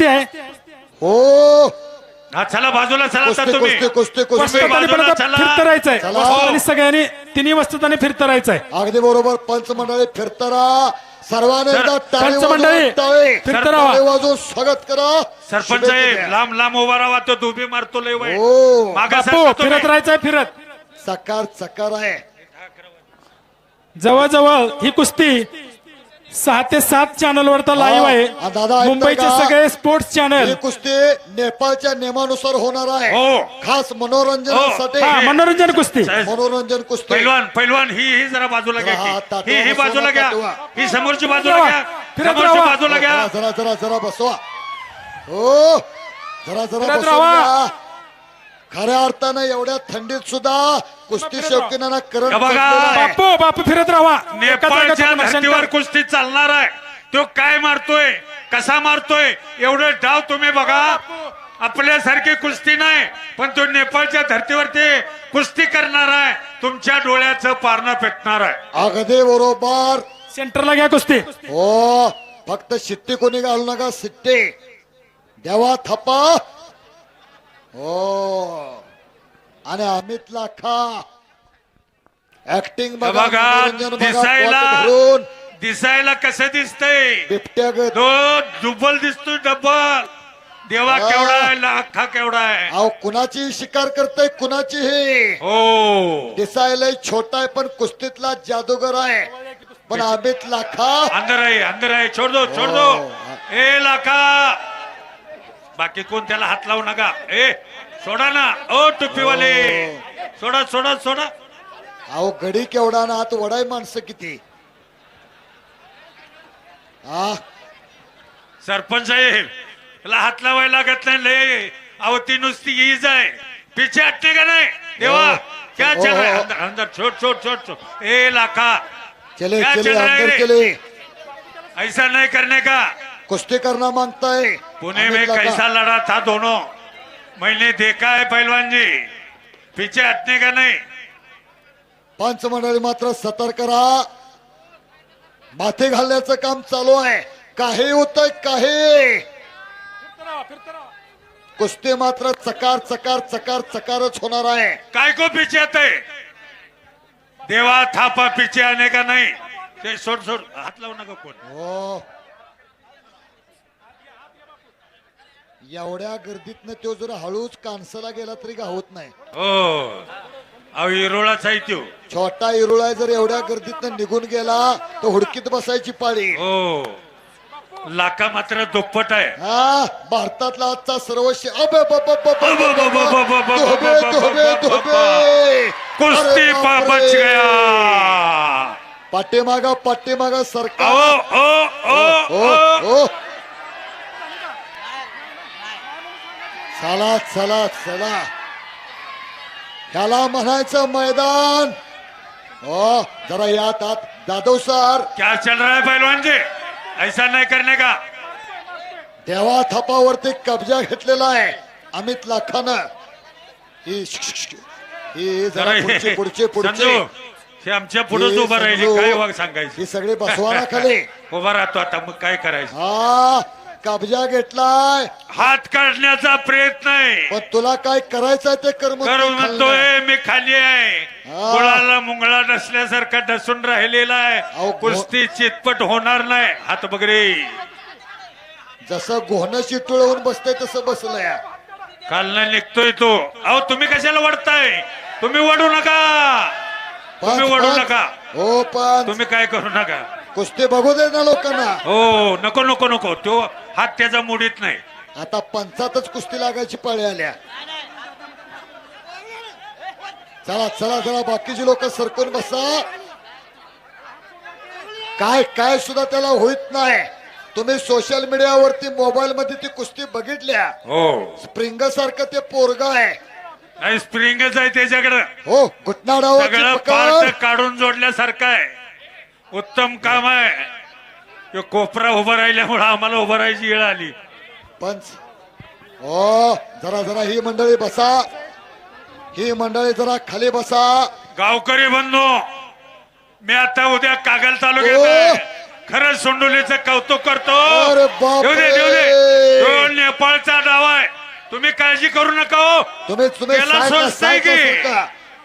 कुस्ती आहे. हो. हा चला बाजूला चला आता कुस्ती तुम्ही. कुस्ती कुस्ती कुस्ती. वस्त्रताने बाजूला परत चला. फिरत राहायचंय. चला. सगळ्यांनी तिन्ही वस्त्रताने फिरत राहायचंय. अगदी बरोबर. पंच मंडळी फिरतारा सर्वांनी सर, एकदा टाळी पंच मंडळी, वाजवून टाळी. फिरत टाळी राहा. वाजवून स्वागत करा. सरपंच शुभेच्छा साहेब द्या. लांब लांब उभा राहा तो दुबी मारतो लय वाईट. हो. मागं बापू. फिरत राहायचंय फिरत. सकार चकार आहे. जवळजवळ ही कुस्ती सहा ते सात चॅनल वर तर लाईव्ह हा, आहे दादा ऐकताय मुंबईचे का? सगळे स्पोर्ट्स चॅनल ही कुस्ती नेपाळच्या नियमानुसार होणार आहे हो. खास मनोरंजनासाठी हा मनोरंजन कुस्ती मनोरंजन कुस्ती पैलवान पैलवान ही ही जरा बाजूला घ्या हा, की. ही ही बसवा, बाजूला घ्या ताटवा. ही समोरची बाजूला. घ्या फिरत समोरची राहा. बाजूला घ्या जरा जरा जरा बसवा हो जरा जरा फिरत राहा. खऱ्या अर्थानं एवढ्या थंडीत सुद्धा कुस्ती शौकीनांना करंट हे बघा. आहे. बापू बापू फिरत राहा. नेपाळच्या धर्तीवर. कुस्ती चालणार आहे. तो काय मारतोय? कसा मारतोय? एवढं डाव तुम्ही बघा. आपल्यासारखी कुस्ती नाही पण तो नेपाळच्या धर्तीवरती कुस्ती करणार आहे. तुमच्या डोळ्याचं पारणं पेटणार आहे. अगदी बरोबर. सेंटरला घ्या कुस्ती. हो फक्त शिट्टी कोणी घालू नका शिट्टी. देवा थप्पा हो. आणि अमित लाखा. ऍक्टिंग बघा दिसायला दिसायला कसं दिसतंय? बिबट्या. तो दुबल दिसतोय डब्बल देवा हा. केवढा आहे लाखा केवढा आहे. अहो कुणाची शिकार करतय कुणाची हे? हो. दिसायला छोटा आहे पण कुस्तीतला जादूगर आहे. पण अमित लाखा अंदर आहे अंदर आहे. छोड दो छोड दो. हो. ए लाखा. बाकी कोण त्याला हात लावू नका. ए सोडा ना. ओ टुपीवाले सोडा सोडा सोडा. अहो गडी केवढा ना आत वडाय माणसं किती? हा सरपंच साहेब त्याला हात लावायला लागत नाही लय. अहो ती नुसती ईज आहे. पिछे हटते का नाही? देवा हो. क्या हो, चल रहा है? हो. अंदर अंदर छोड़ छोड़ छोड़ छोड़ ए लाखा. चले क्या चले चल रहा है? अंदर रे? चले. ऐसा नहीं करने का. कुस्ती करना मांगता है पुणे में. कैसा लड़ा था दोनों? मैंने देखा है पहलवान जी। पीछे हटने का नहीं। पंच मंडळी मात्र सतर्क राहा. माथे घालण्याचं काम चालू आहे. काही होतंय काही. कुस्ती मात्र चकार चकार चकार चकारच होणार आहे. काय को पीछे आते देवा थापा पीछे आने का नहीं। ते सोड सोड. हात लावू नका कोण. हो. एवढ्या गर्दीतनं तो जर हळूच कानसाला गेला तरी गावत नाही हो इरोळाच आहे छोटा इरुळा जर एवढ्या गर्दीतनं निघून गेला तर हुडकीत बसायची पाळी हो लाका मात्र दुप्पट आहे हा भारतातला आजचा सर्व कुस्ती गया पाठीमागा पाठीमागा सरकार चला चला चला. ह्याला म्हणायचं मैदान. हो जरा यात आत. जाधव सर. क्या चल रहा है पहलवान जी? ऐसा नहीं करने का। देवा थापावरती कब्जा घेतलेला आहे. अमित लाखानं. ही ही जरा पुढचे पुढचे पुढचे. संजू हे आमच्या पुढेच उभं राहिले. काय वाग सांगायचं? ही सगळी बसवाना खाली उभा राहतो आता मग काय करायचं? हा कब्जा घेतलाय. हात काढण्याचा प्रयत्न आहे. पण तुला काय करायचंय ते कर्म करू तू खाल्लं. म्हणतोय मी खाली आहे. हा. मुळाला मुंगळा नसल्यासारखा डसून राहिलेला अहो, आहे गो- कुस्ती चितपट होणार नाही. हात बगरे. जसं गोहन शिटुळवून बसतंय तसं बसलंय. कालनं निघतोय तो. अहो तुम्ही कशाला वडताय? तुम्ही वडू नका. तुम्ही वडू. नका. हो पण तुम्ही काय करू नका. कुस्ती बघू दे ना लोकांना. हो नको नको नको. तो हात त्याचा मुडीत नाही. आता पंचातच कुस्ती लागायची पाळी आल्या. चला चला चला बाकीची लोक सरकून बसा. काय काय सुद्धा त्याला होत नाही. तुम्ही सोशल मीडियावरती मोबाईल मध्ये ती कुस्ती बघितल्या. हो. स्प्रिंग सारखं ते पोरग आहे. नाही स्प्रिंगच आहे त्याच्याकडं. हो घुटना डावाची सगळं पकड. पार्ट काढून जोडल्यासारखं आहे. उत्तम काम आहे. कोपरा उभा राहिल्यामुळे आम्हाला उभं राहायची वेळ आली. पंच. हो जरा जरा ही मंडळी बसा. ही मंडळी जरा खाली बसा. गावकरी बंधू मी आता उद्या कागल तालुक्यात ओ. खरंच सोंडोलीचं कौतुक करतो. दे दे. नेपाळचा डाव आहे. तुम्ही काळजी करू नका हो. तुम्ही स्वस्त आहे की.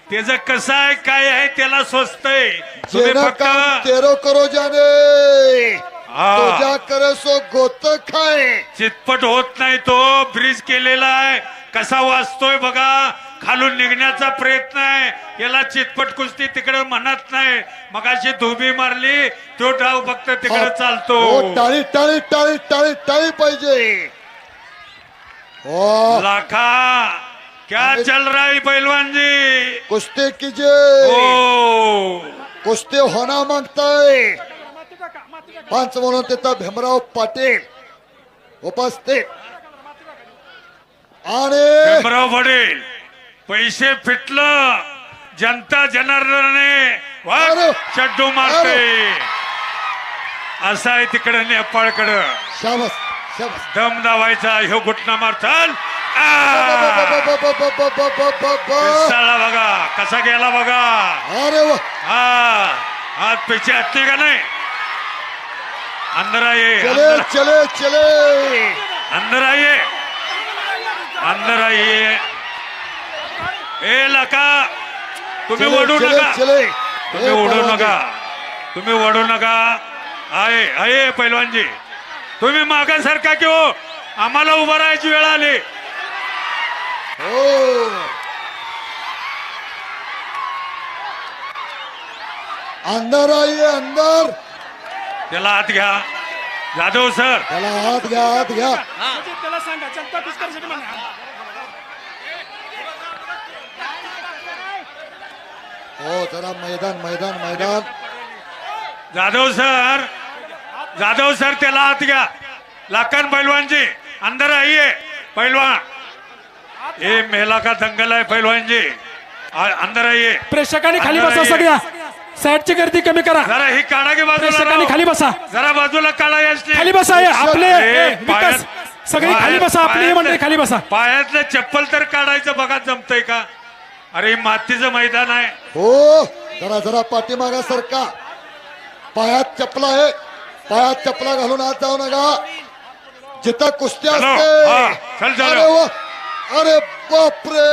त्याचं कसं आहे काय आहे त्याला स्वस्त आहे तुम्ही जेना फक्त काम तेरो करो जाने. हा. तुझ्या करे सो गोत खाय चितपट होत नाही तो ब्रिज केलेला आहे. कसा वाचतोय बघा. खालून निघण्याचा प्रयत्न आहे. याला चितपट कुस्ती तिकडे म्हणत नाही. मगाशी धुबी मारली तो डाव फक्त तिकडे चालतो. हो, टाळी टाळी टाळी टाळी टाळी पाहिजे. हो. लाखा. क्या चल रहा है पहलवान जी? कुस्ती कीजिए। ओ। कुस्ती होना मागताय पंच म्हणून तिथं भीमराव पाटील उपस्थित। आणि भीमराव वडील पैसे फिटलं। जनता जनार्दनाने वाघ अरे. चड्डू मारते। असं आहे तिकडे नेपाळकडं. दम दावायचा ह्यो घुटना मार चल आ! अरे पिसाळला बघा? कसा गेला बघा? वा. हा हात पिछे हटते का नाही? अंदर आइए चले अंदर चले चले. अंदर आइए अंदर आइए ए लका तुम्ही ओढू नका. तुम्ही ओढू. नका. तुम्ही ओढू नका. आहे आहे पैलवानजी. तुम्ही मागासारखा की हो. आम्हाला उभं राहायची वेळ आली. हो. अंदर आइए अंदर त्याला हात घ्या. जाधव सर. त्याला हात घ्या हात घ्या. त्याला सांगा जनता कुस्करसाठी म्हणा. हो जरा मैदान मैदान मैदान. जाधव सर. जाधव सर त्याला हात घ्या. लाखन पहलवान जी अंदर आइए पहलवान ये मेला का दंगल है पहलवान जी आ- अंदर आइए। प्रेक्षकांनी खाली बसा. सगळ्या. साईडची गर्दी कमी करा. जरा ही काढा की बाजूला प्रेक्षकांनी राव. खाली बसा. जरा बाजूला काढा. खाली बसा हे आपले ए, विकास पायात- सगळी खाली पायात- बसा आपली मंडळी खाली बसा. पायातलं चप्पल तर काढायचं बघा जमतंय का? अरे हे मातीचं मैदान आहे. हो जरा जरा पाठीमागा सरका पायात चपला आहे. पायात चपला घालून आत जाऊ नका. जिथं कुस्ती चलो, असते. हा, चल, चलो. अरे वा, अरे बापरे!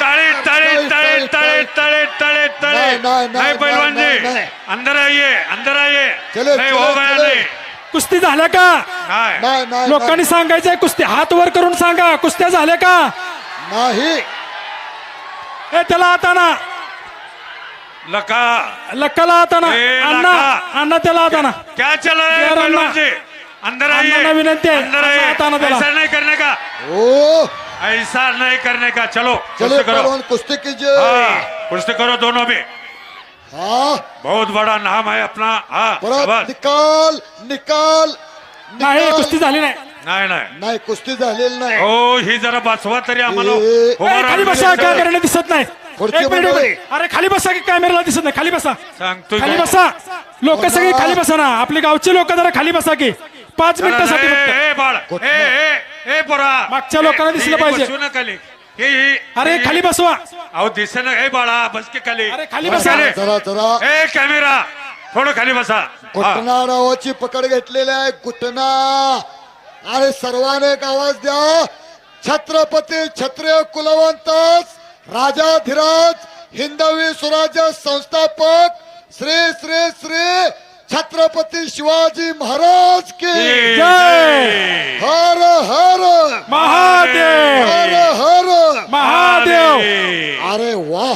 तळे तळे तळे तळे तळे तळे तळे. नाही, नाही, नाही नाही, पहलवान जी. अंदर आइए अंदर आइए चले, नहीं चले, हो गया. नहीं. कुस्ती झाल्या का? नाही. नाही नाही लोकांनी सांगायचंय कुस्ती हात वर करून सांगा. कुस्त्या झाल्या का? नाही. ए त्याला आता ना लका. लक्काला आता ना अण्णा. अण्णा त्याला आता ना क्या चल है पहलवान. जी अंदर आइए। विनंती आहे. अंदर आइए. ऐसा नहीं करने का। हो ऐसा नहीं करने का। चलो चले कुश्ती करो कुस्ती कीजिए। हाँ कुश्ती करो दोनों भी। हा। बहुत बड़ा नाम है अपना। हाँ. निकाल निकाल नाही. कुस्ती झाली नाही। नाही नाही। नाही कुस्ती झालेली नाही। हो ही जरा बसवा तरी आम्हाला। खाली बसा. कॅमेऱ्याने दिसत नाही. अरे खाली बसा की कॅमेऱ्याला दिसत नाही. खाली बसा. सांगतोय खाली? बसा. लोक सगळी खाली बसा ना. आपली गावची लोक जरा खाली बसा की. पाच मिनिटासाठी फक्त. ए, बाळ. ए ए ए पोरा. मागच्या लोकांना दिसलं पाहिजे. बसू ना खाली. हे हे अरे खाली बसवा. अहो दिसे ना. ए बाळा बस के खाली. अरे खाली बस बसा. खाली. जरा जरा. ए कॅमेरा. थोडं खाली बसा. हा. घुटना नावाची पकड घेतलेली आहे. घुटना. अरे सर्वांनी एक आवाज द्या. छत्रपती क्षत्रिय कुलवंत राजाधिराज हिंदवी स्वराज्य संस्थापक श्री श्री श्री छत्रपती शिवाजी महाराज की जय. हर हर। महादेव। हर हर। महादेव। अरे वा।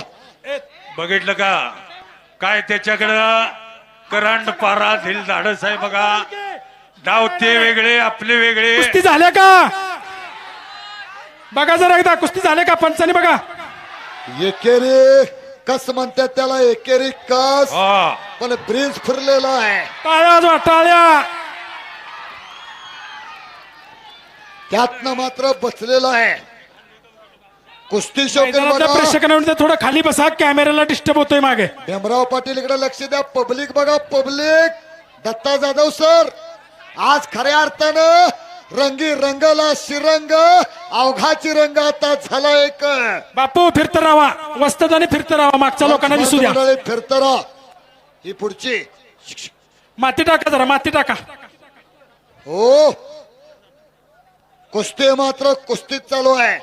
बघितलं का? काय त्याच्याकडं करंट पारा दिल धाडस आहे बघा. डाव ते वेगळे आपले वेगळे. कुस्ती झाल्या का? बघा जरा एकदा कुस्ती झाल्या का? पंचाने बघा. एकेरी कस म्हणतात त्याला? एकेरी कस? हा. पण ब्रिज फिरलेला आहे. टाळ्या वाजवा टाळ्या. त्यातनं मात्र बसलेला आहे. कुस्ती शौकीन मैदानातल्या बघा. प्रेक्षकांना म्हणते थोडं खाली बसा कॅमेऱ्याला डिस्टर्ब होतोय मागे. भीमराव पाटील इकडे लक्ष द्या. पब्लिक बघा पब्लिक. दत्ता जाधव सर. आज खऱ्या अर्थानं रंगी रंगला शिरंग अवघाची रंग आता झाला एक. बापू फिरत राहा. वस्तात आणि फिरत राहा. मागच्या लोकांना दिसू द्या. मंडळी फिरतं राहा. ही पुढची. माती टाका जरा माती टाका. हो. कुस्ती मात्र कुस्तीत चालू आहे.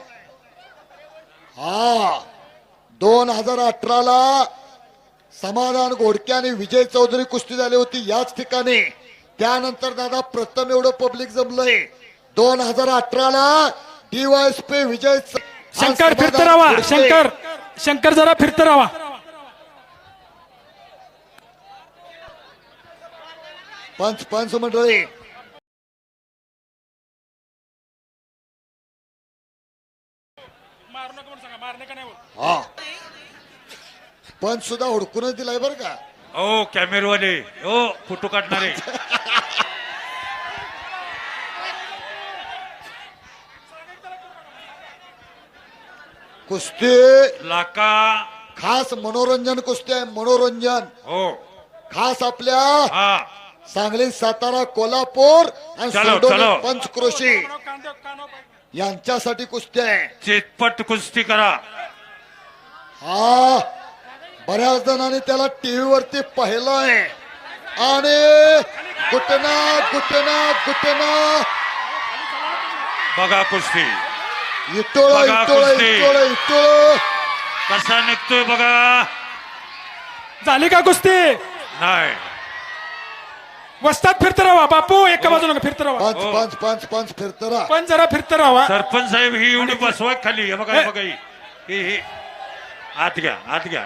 हा. दोन हजार अठराला समाधान घोडके आणि विजय चौधरी कुस्ती झाली होती याच ठिकाणी. त्यानंतर दादा प्रथम एवढं पब्लिक जमलंय. दोन हजार अठराला डीवायसपी विजय च- शंकर फिरत राहा. शंकर शंकर जरा फिरत राहा. पंच पंच मंडळी. हा. पंच सुद्धा हुडकूनच दिलाय बरं का? हो कॅमेरवाले. हो फोटो काढणारे. कुस्ती. लाका. खास मनोरंजन कुस्ती आहे मनोरंजन. हो. खास आपल्या हा. सांगली सातारा कोल्हापूर आणि चलो, सांडोली चलो. पंचक्रोशी. यांच्यासाठी कुस्ती आहे. चितपट कुस्ती करा. हा बऱ्याच जणांनी त्याला टीव्ही वरती पाहिलंय आणि गुटना गुटना गुटना बघा कुस्ती. इटोळ बघा इटोळ कुस्ती. इटोळ इटोळ. कसा निघतोय बघा. झाली का कुस्ती? नाही. वस्तात फिरत राहा बापू. एका बाजूला फिरत राहा. पंच पंच पंच पंच फिरतरा पण जरा फिरत राहा. सरपंच साहेब ही एवढी बसवा खाली. हे बघा हे बघा ही. ही ही. आत घ्या आत घ्या.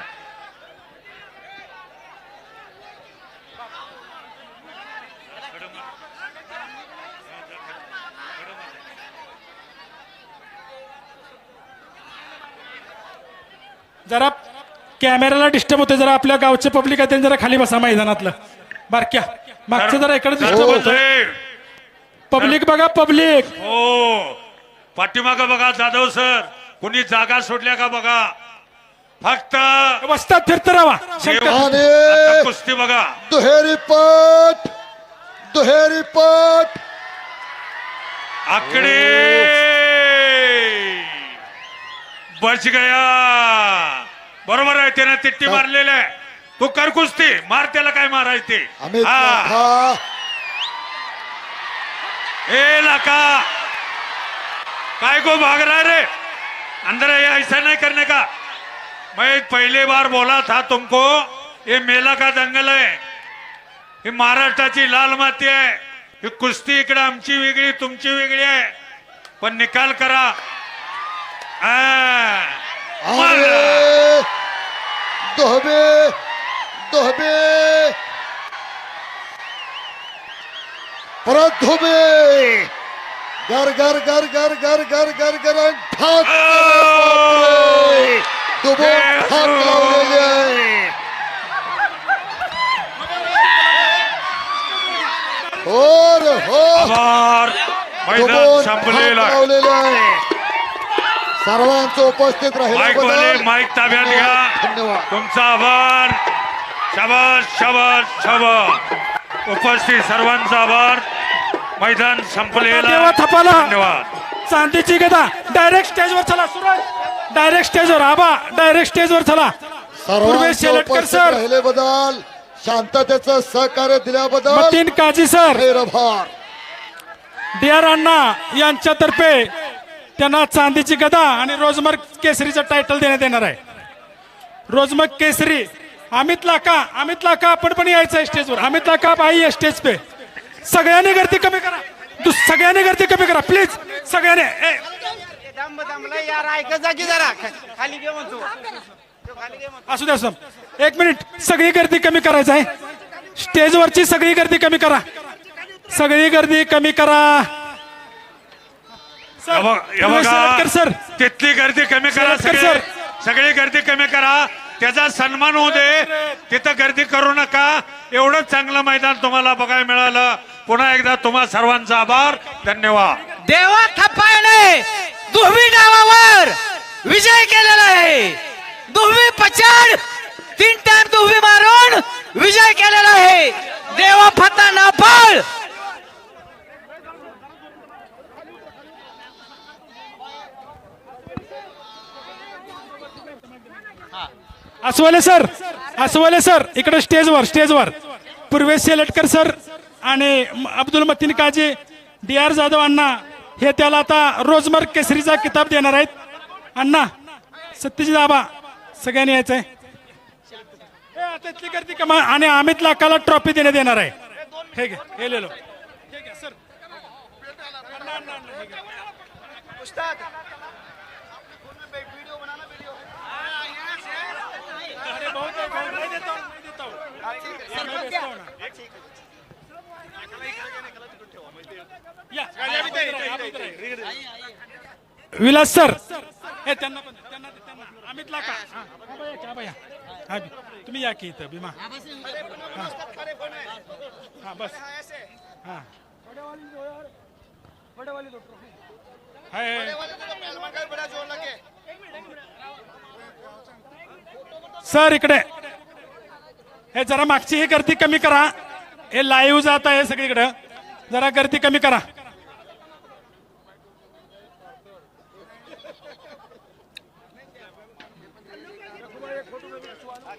जरा कॅमेराला डिस्टर्ब होते जरा आपल्या गावचे पब्लिक आहे त्यांनी जरा खाली बसा मैदानातलं. बारक्या. मागचं जरा इकडे होतं साहेब पब्लिक बघा पब्लिक. हो. पाठीमाग बघा जाधव सर. कोणी जागा सोडल्या का बघा? फक्त वस्तात फिरत राहा कुस्ती बघा. दुहेरी पट. दुहेरी पट. आकडे. बच गया. बरोबर आहे त्यानं तिट्टी मारलेलं आहे. तू कर कुस्ती मार त्याला काय मारायचे? हा. ए लाका काय को भाग रहा है रे? अंदर ये ऐसा नहीं करने का? मैं पहली बार बोला था तुमको ये मेला का दंगल है। ही महाराष्ट्राची लाल माती आहे ही कुस्ती इकडे आमची वेगळी तुमची वेगळी आहे पण निकाल करा. आ, दोहबे परत धोबे हो रे। हो। आभार मैदान दुबोन ठाक संपलेलं। आहे लावलेलं आहे सर्वांचं उपस्थित राहिल्याबद्दल माईक ताब्यात घ्या। धन्यवाद। तुमचा आभार। शाबास शाबास शाबास. उपस्थित सर्वांचा आभार. मैदान संपलेलं. थपाला. धन्यवाद. चांदीची गदा. डायरेक्ट स्टेजवर चला सुरज. डायरेक्ट स्टेजवर आबा. डायरेक्ट स्टेजवर चला. शेलटकर उपस्थित सर. शांततेचं सहकार्य दिल्याबद्दल मतीन काजी सर. खैरभार डी आर अण्णा यांच्यातर्फे त्यांना चांदीची गदा आणि रोजमर्क केसरीचं टायटल देण्यात येणार आहे. रोजमर्क केसरी अमित लाका अमित लाका आपण पण यायचं आहे स्टेजवर अमित लाका आप आई स्टेज पे. सगळ्यांनी गर्दी कमी करा. दु- सगळ्यांनी गर्दी कमी करा. प्लीज सगळ्यांनी. ए, यार की जरा खा- खाली घे म्हणतो तो खाली घे म्हणतो असू द्या असू द्या. एक मिनिट सगळी गर्दी कमी करायचं आहे. स्टेजवरची सगळी गर्दी कमी करा. सगळी गर्दी कमी करा. सर, हे बघ- हे पूर्वेश शेलटकर बघा सर तिथली गर्दी कमी करा सगळे सर. सगळी गर्दी कमी करा. त्याचा सन्मान होऊ दे. तिथं गर्दी करू नका. एवढं चांगलं मैदान तुम्हाला बघायला मिळालं. पुन्हा एकदा तुम्हा सर्वांचा आभार. धन्यवाद. देवा थप्पायने दुहवी डावावर विजय केलेला आहे. दुहवी पचाड तीन टाइम दुहवी मारून विजय केलेला आहे. देवा फत्ता नापाळ अस्वले सर अस्वले सर इकडे स्टेजवर स्टेजवर. पूर्वेश सेलटकर सर आणि अब्दुल मतीन काजी डी आर जाधव अण्णा हे त्याला आता रोजमर केसरीचा किताब देणार आहेत. अण्णा सत्यजित आबा सगळ्यांनी यायचंय. आहे गर्दी कमा आणि अमित लाखाला ट्रॉफी देण्यात येणार आहे. हे घे हे लिहिलो. सर अण्णा, अण्णा, अण्णा, हे घ्या. अरे बहुत है, बहुत नहीं देता हूँ, नहीं देता हूँ। ये मैं बेचता हूँ ना। या, या, इधर आहे, या, इधर आहे. विलास सर. हे त्यांना पण त्यांना त्यांना. अमित लाका. हा, हा, भैया? हा, तुम्ही या की इथं भीमा. हा बस. हा. सर इकडे. हे जरा मागची ही गर्दी कमी करा. हे लाईव्ह जात आहे सगळीकडे. जरा गर्दी कमी करा.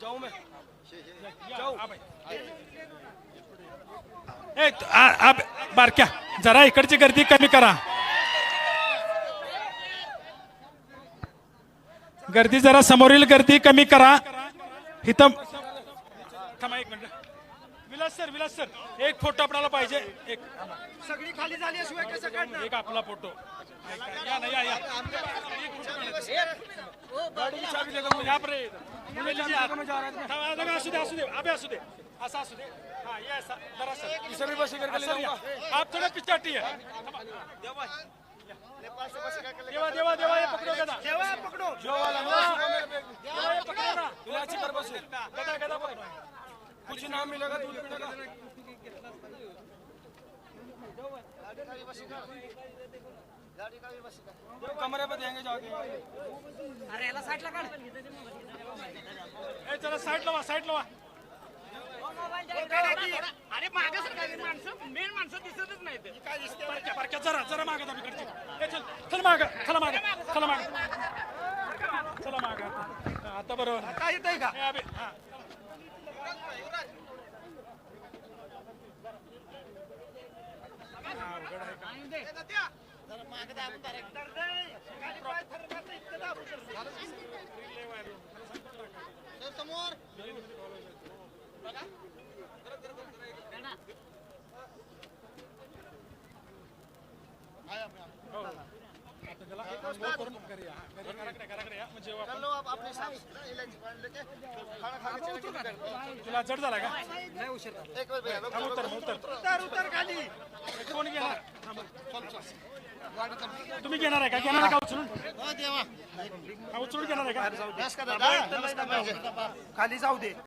जाऊ मैं जाऊ ए त- आ- आ- बारक्या जरा इकडची गर्दी कमी करा. गर्दी जरा समोरील गर्दी कमी करा. इथं थांबा एक minute. Vilas sir Vilas sir एक फोटो आपल्याला पाहिजे. एक. सगळी खाली झाली शिवाय कसं काढणार एक आपला फोटो. या ना या या. गाडीची दे पर असू दे असू दे अबे असू दे असा असू दे हाँ ये ऐसा जरा सर इसे भी बस ले आप थोड़ा पीछे हटिए देवा देवा देवा ये पकड़ो गदा तेव्हा पकडो जो वाला ना देवा ये. पकड़ो ना इलाची कर बस गदा गदा पकड़ो कुछ नाम मिलेगा दूध मिलेगा कमरे पे देंगे जाके अरे याला साईडला काढ. ए चला साइड लवा साइड लवा अरे मागे सर माणसं मेन माणसं दिसतच नाही ते काय दिसते? बारक्या बारक्या जरा जरा मागे दाबी ए चल चल माग चला माग चला माग. चला माग. आता आता बरोबर. काय येतंय का ए, अबे, हा. आता त्याला आंघोळ करून घरी या. हा, घरी घराकडे घराकडे या. म्हणजे आपण- तुला जड झाला का? हा, उतर उतर. उतर उतर खाली. कोण घेणार. तुम्ही घेणार आहे का? घेणार आहे का उचलून? हा, उचलून घेणार आहे का? खाली जाऊ दे.